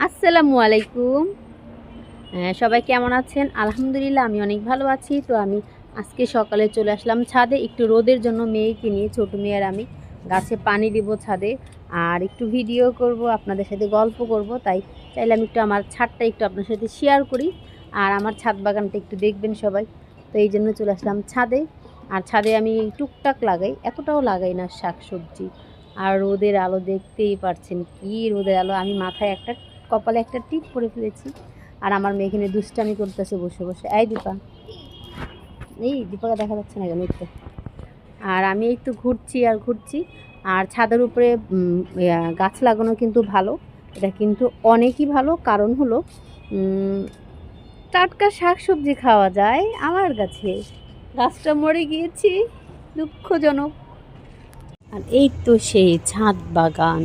আসসালামু আলাইকুম। হ্যাঁ, সবাই কেমন আছেন? আলহামদুলিল্লাহ আমি অনেক ভালো আছি। তো আমি আজকে সকালে চলে আসলাম ছাদে। একটু রোদের জন্য মেয়েকে নিয়ে ছোটো মেয়ের আমি গাছে পানি দিব ছাদে। আর একটু ভিডিও করব আপনাদের সাথে গল্প করব। তাই চাইলাম একটু আমার ছাদটা একটু আপনার সাথে শেয়ার করি। আর আমার ছাদ বাগানটা একটু দেখবেন সবাই। তো এই জন্য চলে আসলাম ছাদে। আর ছাদে আমি টুকটাক লাগাই। এতটাও লাগাই না শাক সবজি আর রোদের আলো দেখতেই পারছেন কি রোদের আলো। আমি মাথায় একটা কপালে একটা টিপ পরে ফেলেছি। আর আমার মেয়ে এখানে দুষ্টামি করতেছে বসে বসে। এই দীপা। এই দীপাকে দেখা যাচ্ছে না কেন? তো। আর আমি এই তো ঘুরছি আর ঘুরছি। আর ছাদের উপরে গাছ লাগানো কিন্তু ভালো। এটা কিন্তু অনেকই ভালো। কারণ হলো টাটকা শাক সবজি খাওয়া যায় আমার গাছে গাছটা মরে গিয়েছি। দুঃখজনক। আর এই তো সেই ছাদ বাগান।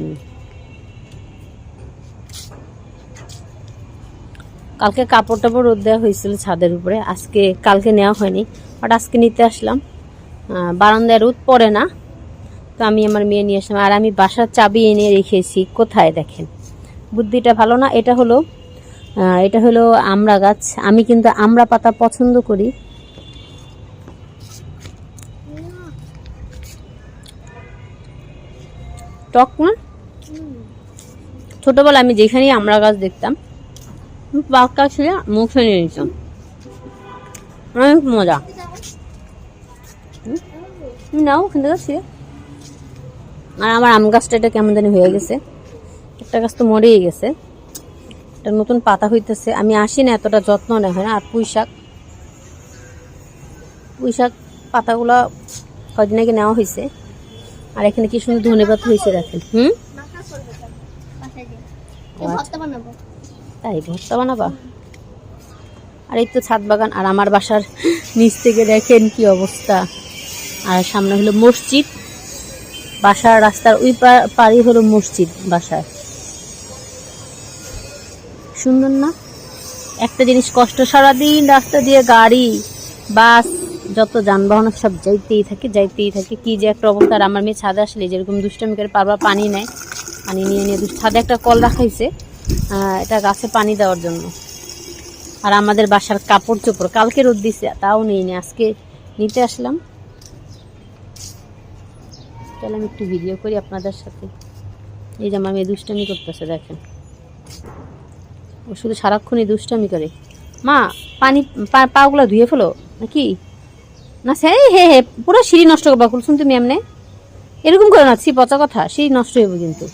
কালকে কাপড় টাপড় রোদ দেওয়া হয়েছিল ছাদের উপরে। আজকে কালকে নেওয়া হয়নি বাট আজকে নিতে আসলাম। বারান্দায় রোদ পড়ে না, তো আমি আমার মেয়ে নিয়ে আসলাম। আর আমি বাসার চাবি এনে রেখেছি, কোথায় দেখেন? বুদ্ধিটা ভালো না, এটা হলো এটা হলো আমড়া গাছ। আমি কিন্তু আমরা পাতা পছন্দ করি। টক না? ছোটবেলা আমি যেখানেই আমড়া গাছ দেখতাম পাক্কা ছিল মুখে নিয়ে নিতাম অনেক মজা। নাও ওখান থেকে ছিঁড়ে। আর আমার আম গাছটা এটা কেমন জানি হয়ে গেছে। একটা গাছ তো মরেই গেছে। এটা নতুন পাতা হইতেছে। আমি আসি না এতটা যত্ন নেওয়া হয় না? আর পুঁই শাক। পুঁই শাক পাতাগুলো কয়দিন আগে নেওয়া হয়েছে আর এখানে কি সুন্দর ধনে পাতা হয়েছে দেখেন। হুম? তাই ভর্তা বানাবা? আর এই তো ছাদ বাগান, আর আমার বাসার নিচ থেকে দেখেন কি অবস্থা। আর সামনে হলো মসজিদ, বাসার রাস্তার ওই পা- পাড়ই হলো মসজিদ বাসার। সুন্দর না? একটা জিনিস কষ্ট, সারাদিন রাস্তা দিয়ে গাড়ি, বাস, যত যানবাহন সব যাইতেই থাকে যাইতেই থাকে। কি যে একটা অবস্থা, আর আমার মেয়ে ছাদে আসলে যেরকম দুষ্টামি করে পারবা, পানি নেয়। পানি নিয়ে নিয়ে ছাদে একটা কল রাখাইছে। এটা গাছে পানি দেওয়ার জন্য। আর আমাদের বাসার কাপড় চোপড়, কালকে রোদ দিছে, তাও নেই নি, আজকে নিতে আসলাম। তাহলে আমি একটু ভিডিও করি আপনাদের সাথে। এই যে আমার মেয়ে দুষ্টামি করতেছে, দেখেন। ও শুধু সারাক্ষণই দুষ্টামি করে। মা, পানি, পা- পাগুলো ধুয়ে ফেলো, নাকি? না, সে হে হে, পুরো সিঁড়ি নষ্ট করবা, কুলসুম তুমি এমনি? এরকম করে না, ছি, পচা কথা, সিঁড়ি নষ্ট হইব কিন্তু।